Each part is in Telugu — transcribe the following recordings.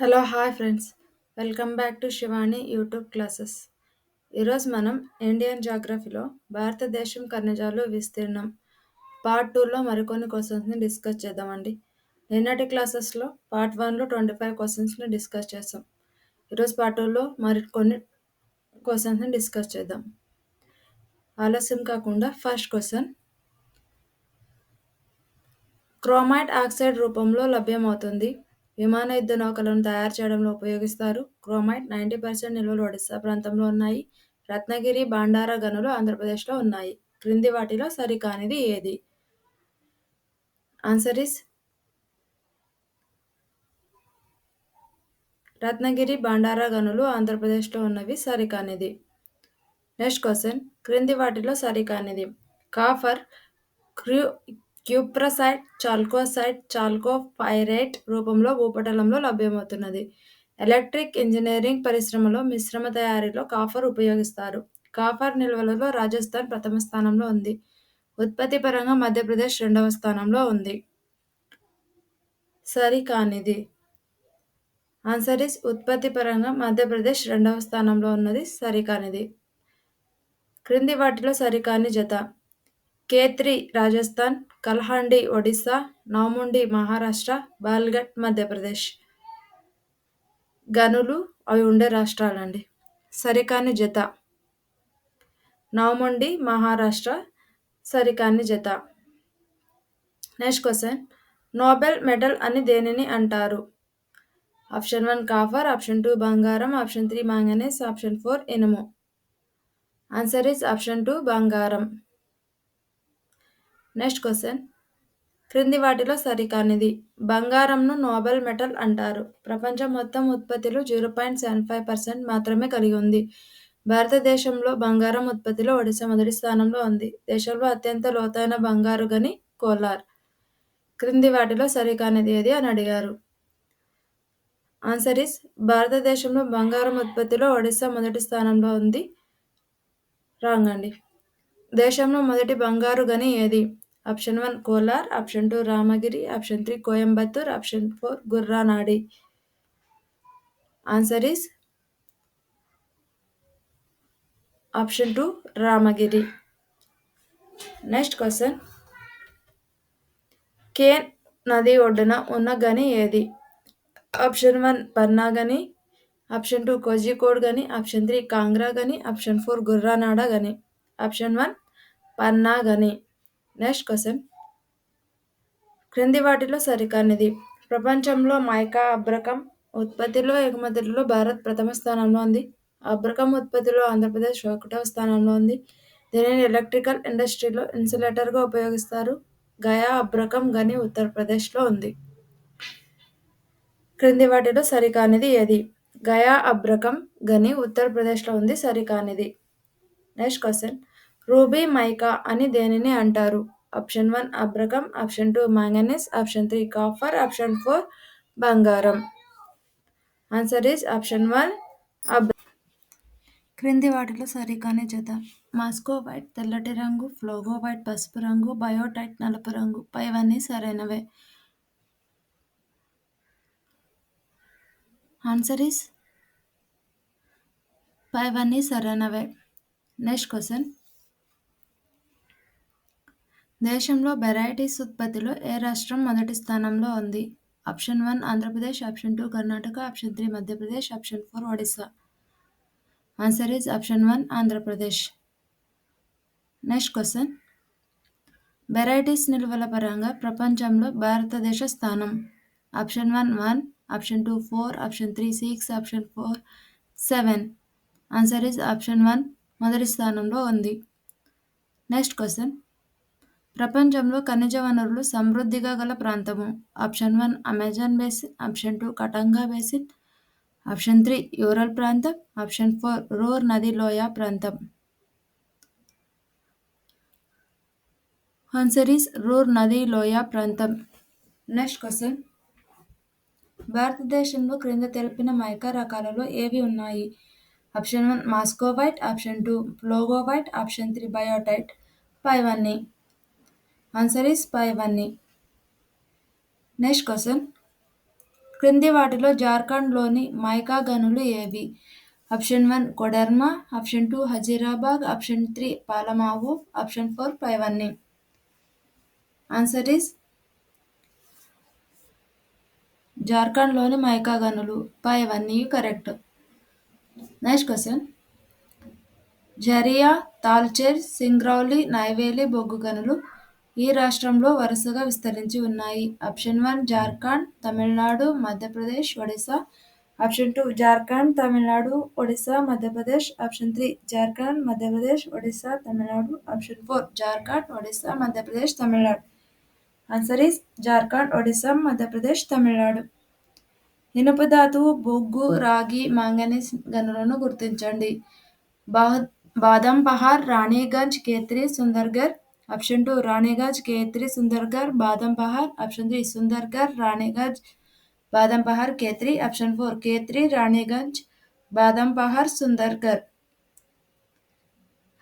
Hello hi friends. Welcome back to Shivani YouTube classes. ఈరోజు మనం ఇండియన్ జాగ్రఫీలో భారతదేశం ఖనిజాలు విస్తీర్ణం పార్ట్ టూలో మరికొన్ని క్వశ్చన్స్ని డిస్కస్ చేద్దామండి. నిన్నటి క్లాసెస్లో పార్ట్ వన్లో ట్వంటీ ఫైవ్ క్వశ్చన్స్ని డిస్కస్ చేస్తాం ఈరోజు పార్ట్ టూలో మరికొన్ని క్వశ్చన్స్ని డిస్కస్ చేద్దాం. ఆలస్యం కాకుండా ఫస్ట్ క్వశ్చన్. క్రోమైట్ ఆక్సైడ్ రూపంలో లభ్యమవుతుంది. విమాన యుద్ధ నౌకలను తయారు చేయడంలో ఉపయోగిస్తారు. క్రోమైట్ నైంటీ పర్సెంట్ నిల్వలు ఒడిశా ప్రాంతంలో ఉన్నాయి. రత్నగిరి బాండారా గనులు ఆంధ్రప్రదేశ్లో ఉన్నాయి. క్రింది వాటిలో సరికానిది ఏది? ఆన్సర్ ఇస్ రత్నగిరి బాండారా గనులు ఆంధ్రప్రదేశ్లో ఉన్నవి సరికానిది. Next question. క్రింది వాటిలో సరికానిది. కాఫర్ క్రూ క్యూప్రసైడ్ చాల్కోసైడ్ చాల్కోపైరేట్ రూపంలో భూపటలంలో లభ్యమవుతున్నది. ఎలక్ట్రిక్ ఇంజనీరింగ్ పరిశ్రమలో మిశ్రమ తయారీలో కాఫర్ ఉపయోగిస్తారు. కాఫర్ నిల్వలలో రాజస్థాన్ ప్రథమ స్థానంలో ఉంది. ఉత్పత్తి పరంగా మధ్యప్రదేశ్ రెండవ స్థానంలో ఉంది. సరికానిది. ఆన్సర్ ఇస్ ఉత్పత్తి పరంగా మధ్యప్రదేశ్ రెండవ స్థానంలో ఉన్నది. సరికానిది. క్రింది వాటిలో సరికాని జత. కేత్రి రాజస్థాన్ కల్హాండి ఒడిస్సా నాముండి మహారాష్ట్ర బాల్ఘట్ మధ్యప్రదేశ్. గనులు అవి ఉండే రాష్ట్రాలండి. సరికాని జత. నౌముండి మహారాష్ట్ర సరికాని జత. Next question. నోబెల్ మెడల్ అని దేనిని అంటారు? Option one copper option two బంగారం option three manganese option four ఇనుము. ఆన్సర్ ఇస్ ఆప్షన్ టూ బంగారం. Next question. క్రింది వాటిలో సరికానిది. బంగారంను నోబెల్ మెటల్ అంటారు. ప్రపంచం మొత్తం ఉత్పత్తిలో zero point seven five percent మాత్రమే కలిగి ఉంది. భారతదేశంలో బంగారం ఉత్పత్తిలో ఒడిశా మొదటి స్థానంలో ఉంది. దేశంలో అత్యంత లోతైన బంగారు గని కోలార్. క్రింది వాటిలో సరికానిది ఏది అని అడిగారు. ఆన్సర్ ఇస్ భారతదేశంలో బంగారం ఉత్పత్తిలో ఒడిశా మొదటి స్థానంలో ఉంది. రాంగ్ అండి దేశంలో మొదటి బంగారు గని ఏది? Option one Kolar option two Ramagiri option three Coimbatore option four Gurranadi. Answer is option two Ramagiri. Next question. Ken నది ఒడ్డున ఉన్న గని ఏది? ఆప్షన్ వన్ పన్నా గని ఆప్షన్ టూ కోజికోడ్ గని ఆప్షన్ త్రీ కాంగ్రా గని ఆప్షన్ ఫోర్ గుర్రానాడ గని. ఆప్షన్ వన్ పన్నా గని. నెక్స్ట్ క్వశ్చన్ క్రింది వాటిలో సరికానిది. ప్రపంచంలో మైకా అబ్రకం ఉత్పత్తిలో ఎగుమతులలో భారత్ ప్రథమ స్థానంలో ఉంది. అబ్రకం ఉత్పత్తిలో ఆంధ్రప్రదేశ్ ఒకటవ స్థానంలో ఉంది. దీనిని ఎలక్ట్రికల్ ఇండస్ట్రీలో ఇన్సులేటర్గా ఉపయోగిస్తారు. గయా అబ్రకం గని ఉత్తరప్రదేశ్లో ఉంది. క్రింది వాటిలో సరికానిది ఏది? గయా అబ్రకం గని ఉత్తరప్రదేశ్లో ఉంది. సరికానిది. నెక్స్ట్ క్వశ్చన్ రూబీ మైకా అని దేనిని అంటారు? Option one అబ్రకం option two manganese option three copper option four బంగారం. ఆన్సర్ ఈజ్ ఆప్షన్ వన్ అబ్ క్రింది వాటిలో సరికాని జత. మాస్కో వైట్ తెల్లటి రంగు ఫ్లోగో వైట్ పసుపు రంగు బయోటైట్ నలుపు రంగు. పైవన్నీ సరైనవే. ఆన్సర్ ఈస్ పైవన్నీ సరైనవే. Next question. దేశంలో వెరైటీస్ ఉత్పత్తిలో ఏ రాష్ట్రం మొదటి స్థానంలో ఉంది? Option one Andhra Pradesh option two Karnataka option three Madhya Pradesh option four Odisha answer is option one Andhra Pradesh. Next question. Varieties నిల్వల పరంగా ప్రపంచంలో భారతదేశ స్థానం. Option one one option two four option three six option four seven. Answer is option one మొదటి స్థానంలో ఉంది. Next question. ప్రపంచంలో ఖనిజ వనరులు సమృద్ధిగా గల ప్రాంతము. Option one Amazon basin. Option two Katanga basin. Option three Ural ప్రాంతం. ఆప్షన్ ఫోర్ రోర్ నది లోయ ప్రాంతం. ఆన్సర్ ఈస్ రోర్ నది లోయ ప్రాంతం. Next question. భారతదేశంలో క్రింద తెలిపిన మైకా రకాలలో ఏవి ఉన్నాయి? Option one muscovite option two phlogopite option three biotite. పైవన్నీ ఆన్సర్ ఈస్ పైవన్నీ నెక్స్ట్ క్వశ్చన్ క్రింది వాటిలో జార్ఖండ్లోని మైకా గనులు ఏవి? Option one Koderma. Option two Hazirabad. Option three Palamau. Option four పైవన్నీ. ఆన్సర్ ఈస్ జార్ఖండ్లోని మైకా గనులు. పైవన్నీ correct next question Jharia Talcher Singrauli Neyveli బొగ్గు గనులు. ఈ రాష్ట్రంలో వరుసగా విస్తరించి ఉన్నాయి. Option one Jharkhand Tamil Nadu Madhya Pradesh Odisha. Option two Jharkhand Tamil Nadu Odisha Madhya Pradesh. Option three Jharkhand Madhya Pradesh Odisha Tamil Nadu. Option four Jharkhand Odisha Madhya Pradesh Tamil Nadu. Answer is Jharkhand Odisha Madhya Pradesh Tamil Nadu. ఇనుప ధాతువు బొగ్గు రాగి మాంగనీస్ గనులను గుర్తించండి. బాద్ Badam Pahar Raniganj Khetri Sundargarh option two Raniganj Khetri Sundargarh Badam Pahar option three Sundargarh Raniganj Badam Pahar Khetri option four Khetri Raniganj Badam Pahar Sundargarh.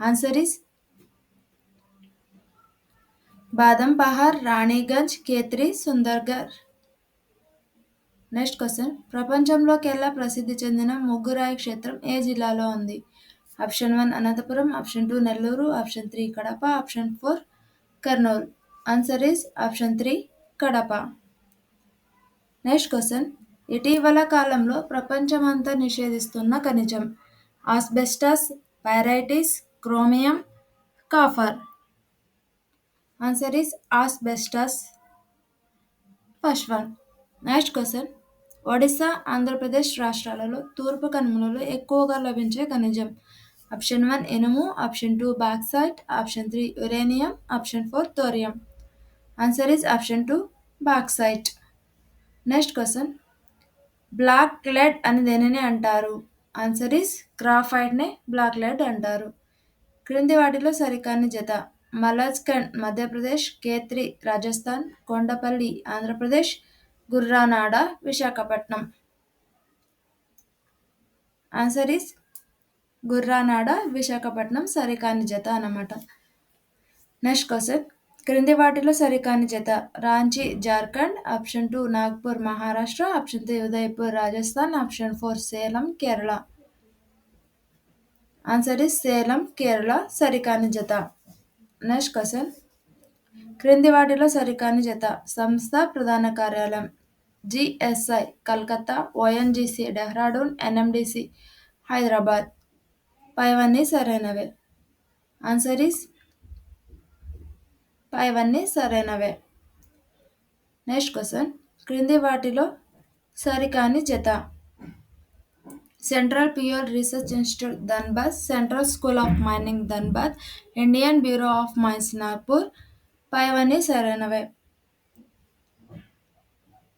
Answer is Badam Pahar Raniganj Khetri Sundargarh. Next question ప్రపంచంలోకెల్లా ప్రసిద్ధి చెందిన ముగ్గురాయ క్షేత్రం ఏ జిల్లాలో ఉంది? Option one Anantapur option two Nellore option three Kadapa option four Kurnool. Answer is option three Kadapa. Next question. ఇటీవల కాలంలో ప్రపంచమంతా నిషేధిస్తున్న ఖనిజం. Asbestos pyrites chromium copper. Answer is asbestos. First one. Next question. Odisha Andhra Pradesh రాష్ట్రాలలో తూర్పు కనుమలలో ఎక్కువగా లభించే ఖనిజం. ఆప్షన్ వన్ ఇనుము option two bauxite option three uranium option four thorium answer is option two bauxite next question black lead అని దేనిని అంటారు? ఆన్సర్ ఈస్ గ్రాఫైట్ని బ్లాక్ లెడ్ అంటారు. క్రింది వాటిలో సరికాని జత. మలజ్కండ్ మధ్యప్రదేశ్ కేత్రి రాజస్థాన్ కొండపల్లి ఆంధ్రప్రదేశ్ గుర్రానాడ విశాఖపట్నం ఆన్సర్ ఈస్ గుర్రానాడ విశాఖపట్నం సరికాని జత అన్నమాట. Next question. క్రింది వాటిలో సరికాని జత. Ranchi Jharkhand option two Nagpur Maharashtra option three Udaipur Rajasthan option four Salem Kerala. Answer is Salem Kerala సరికాని జత. Next question. క్రింది వాటిలో సరికాని జత. సంస్థ ప్రధాన కార్యాలయం. GSI Calcutta ONGC Dehradun NMDC Hyderabad. పైవన్నీ సరైనవే ఆన్సర్ ఈస్ పైవన్నీ సరైనవే నెక్స్ట్ క్వశ్చన్ క్రింది వాటిలో సరికాని జత. Central fuel research institute Dhanbad central school of mining Dhanbad Indian bureau of mines Nagpur పైవన్నీ సరైనవే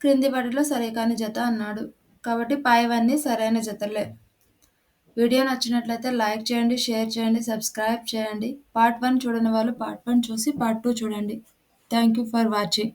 క్రింది వాటిలో సరికాని జత అన్నాడు. కాబట్టి పైవన్నీ సరైన జతలే. వీడియో నచ్చినట్లయితే లైక్ చేయండి షేర్ చేయండి సబ్స్క్రైబ్ చేయండి. పార్ట్ వన్ చూడని వాళ్ళు పార్ట్ వన్ చూసి పార్ట్ టూ చూడండి. Thank you for watching.